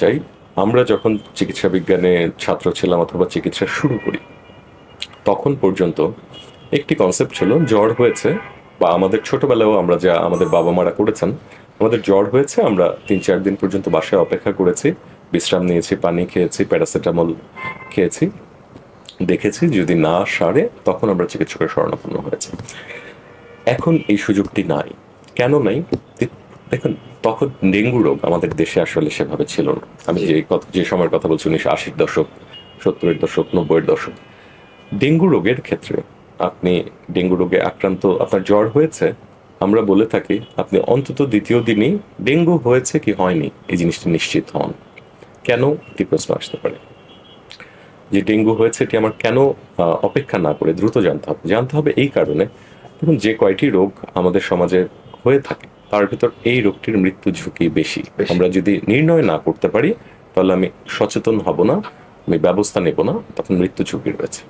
চাই, আমরা যখন চিকিৎসা বিজ্ঞানে ছাত্র ছিলাম অথবা চিকিৎসা শুরু করি, তখন পর্যন্ত একটি কনসেপ্ট ছিল, জ্বর হয়েছে, বা আমাদের ছোটবেলায়ও আমরা যা আমাদের বাবা মারা করেছেন, আমাদের জ্বর হয়েছে, আমরা তিন চার দিন পর্যন্ত বাসায় অপেক্ষা করেছি, বিশ্রাম নিয়েছি, পানি খেয়েছি, প্যারাসিটামল খেয়েছি, দেখেছি যদি না সারে, তখন আমরা চিকিৎসকের শরণাপন্ন হয়েছে। এখন এই সুযোগটি নাই। কেন নাই? দেখুন তখন ডেঙ্গু রোগ আমাদের দেশে আসলে সেভাবে ছিল না। আমি যে যে সময়ের কথা বলছি উনিশশো আশির দশক সত্তরের দশক নব্বইয়ের দশক। ডেঙ্গু রোগের ক্ষেত্রে আপনি ডেঙ্গু রোগে আক্রান্ত আপনার জ্বর হয়েছে আমরা বলে থাকি আপনি অন্তত দ্বিতীয় দিনই ডেঙ্গু হয়েছে কি হয়নি এই জিনিসটি নিশ্চিত হন। কেন? একটি প্রশ্ন আসতে পারে। যে ডেঙ্গু হয়েছে এটি আমার কেন অপেক্ষা না করে? দ্রুত জানতে হবে। জানতে হবে এই কারণে। দেখুন যে কয়টি রোগ আমাদের সমাজে হয়ে থাকে তার ভিতর এই রোগটির মৃত্যু ঝুঁকি বেশি। আমরা যদি নির্ণয় না করতে পারি তাহলে আমি সচেতন হব না আমি ব্যবস্থা নেব না তখন মৃত্যু ঝুঁকি রয়েছে